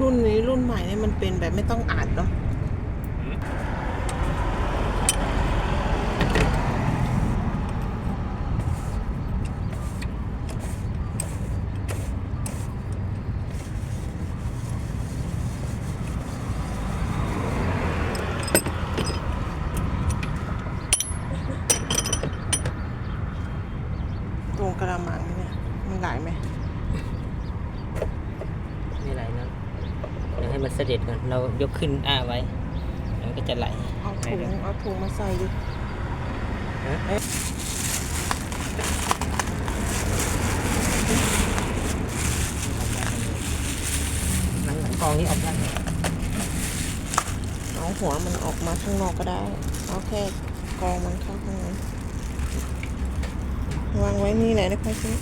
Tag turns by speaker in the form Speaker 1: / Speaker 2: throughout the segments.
Speaker 1: รุ่นนี้รุ่นใหม่เนี่ยมันเป็นแบบ
Speaker 2: ไม่ต้องอัดเนาะ มันเสด็จก่อนเรายกขึ้นอ้าไว้แล้วมันก็จะไหล
Speaker 1: เอาถุงเอาถุงมาใส่ดิ
Speaker 2: ฮะ
Speaker 1: เอ๊ะ
Speaker 2: หลังหลังกองนี้ออกได้
Speaker 1: เอาหัวมันออกมาข้างนอกก็ได้เอาแค่กองมันเข้าข้างในวางไว้นี่แหละนะค่อยซื้อ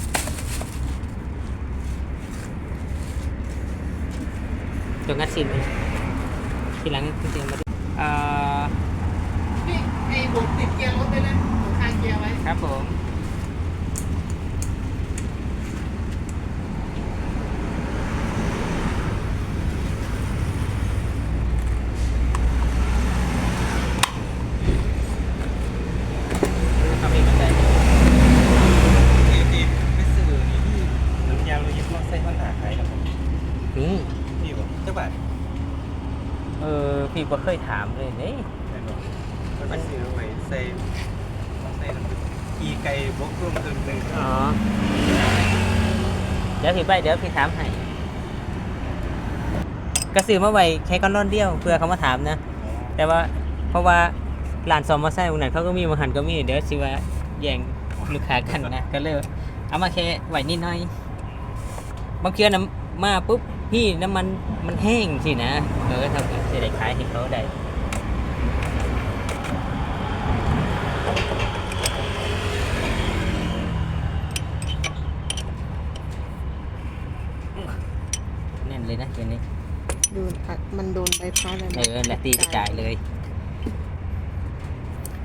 Speaker 2: ตัวงัดซินไปทีหลังคุณเตรียมมาดูอ่า
Speaker 1: นี่ไอ้บุกติดเกียร์รถไปเลยผมคาเกียร์ไว้
Speaker 2: ครับผมทำเองก็ได้
Speaker 3: ทีทีไปสื่อนี่ที่น้ำยาเรายึดลอกไส้ปัญหาใครครับผม
Speaker 2: อืม
Speaker 3: พี่บอกเจ้าบาท
Speaker 2: เออ พี่ก็เคยถามเลยนี่
Speaker 3: แน่นอนมันไปสื่อไว้ใส่ลอกไส้น้ำกีไก่บกร่วมเติมเลย
Speaker 2: อ๋อ เดี๋ยวพี่ไปเดี๋ยวพี่ถามให้กระสือมาไว้แค่ก้อนร่อนเดียวเพื่อเขามาถามนะ แต่ว่าเพราะว่าร้านซอมมาไส้ตรงนั้นเขาก็มีมาหันก็มีเดี๋ยวสิว่าแย่งลูกค้ากันนะก็เลยเอามาแค่ไว้นิดหน่อยบางเทื่อน้ำมาปุ๊บ พี่น้ำมันมันแห้งสินะเออทำจะได้ขายให้เขาได้แน่นเลยนะเกมนี้
Speaker 1: โดนอัดมันโดนใบพัดอะไร
Speaker 2: เออและตีกระจายเลย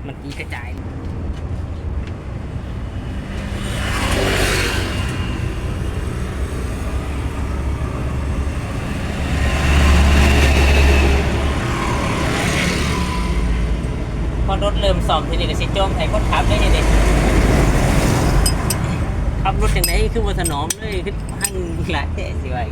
Speaker 2: มันตีกระจาย รถเริ่มสอมทีนี้ก็สิโจมใส่คนขับได้เด็ดขับรถอย่างไหนคือบนถนอมเลยคือหั่งหลายแท่สิไว้